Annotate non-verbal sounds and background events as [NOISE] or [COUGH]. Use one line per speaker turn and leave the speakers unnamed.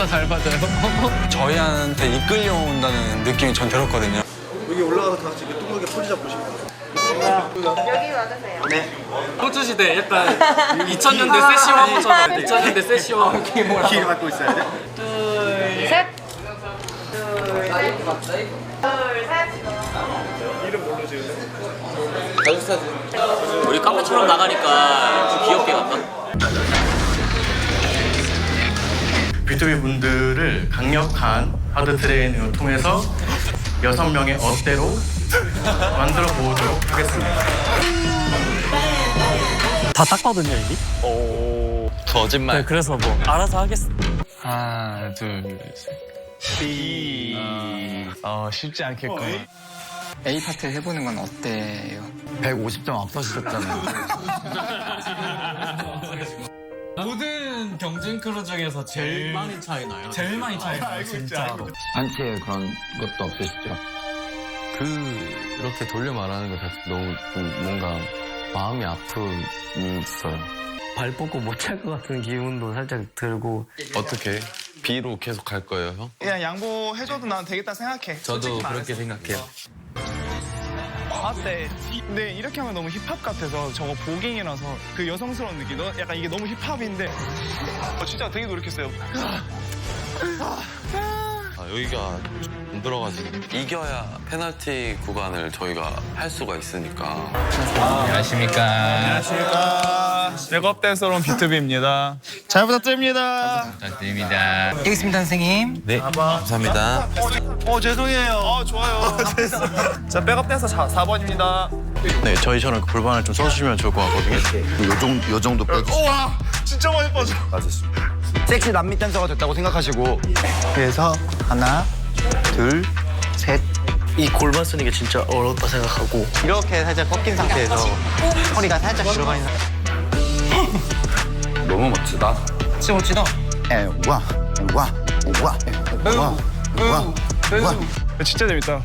생각보다 잘 맞아요. [LAUGHS]
저희한테 이끌려온다는 느낌이 전 들었거든요.
여기 올라가서 다 같이 이렇게 동그랗게 포즈 잡고 싶어요.
여기 와주세요.
호주 시대 약간 2000년대 세시 화보처럼 2000년대 세시 화보.
길 갖고 있어야 돼.
둘, 셋. 둘, 셋. 둘, 셋.
이름 뭘로 지을래?
우리 카페처럼 나가니까 좀 귀엽게 갔다.
B2B 분들을 강력한 하드 트레이닝을 통해서 여섯 명의 어때로 만들어 보도록 하겠습니다.
다 땄거든요 이미.
거짓말.
네, 그래서 뭐 알아서 하겠어.
하나, 둘, 셋. B. 어, 쉽지 않겠군.
A 파트 해보는 건 어때요?
150점 앞서셨잖아요. [LAUGHS]
모든 경진 크루 중에서 제일
많이 차이 나요.
제일 많이 차이 나요 진짜로.
한치에 그런 것도 없으시죠? 그, 이렇게 돌려 말하는 것 자체 너무 좀 뭔가 마음이 아픔이 있어요.
발 뻗고 못 찰 것 같은 기운도 살짝 들고.
어떻게? B로 계속 갈 거예요, 형?
그냥 양보해줘도 난 되겠다 생각해.
저도 그렇게 생각해요.
어때? 근데 이렇게 하면 너무 힙합 같아서 저거 보깅이라서 그 여성스러운 느낌. 너 약간 이게 너무 힙합인데 어, 진짜 되게 노력했어요.
아, 여기가 안 들어가지고 이겨야 페널티 구간을 저희가 할 수가 있으니까
안녕하십니까.
안녕하십니까. 백업 댄서론 비투비입니다. 잘 부탁드립니다.
부탁드립니다. 여기 있습니다, 선생님.
네 감사합니다
어 죄송해요. 어 좋아요. [LAUGHS] 됐어. 자 백업 댄서 4, 4번입니다.
네, 저희처럼 불만을 좀 써주시면 좋을 것 같거든요.
요, 정, 요 정도 빼주시면
우와 진짜 많이 빠져.
맞았습니다. 섹시 남미 댄서가 됐다고 생각하시고
그래서 하나, 둘, 셋.
이 골반 쓰는 게 진짜 어렵다 생각하고.
이렇게 살짝 꺾인 상태에서 허리가 살짝 들어가 있는
너무 멋지다
진짜 멋지다.
에 와 와 와, 와, 와, 와.
진짜 재밌다.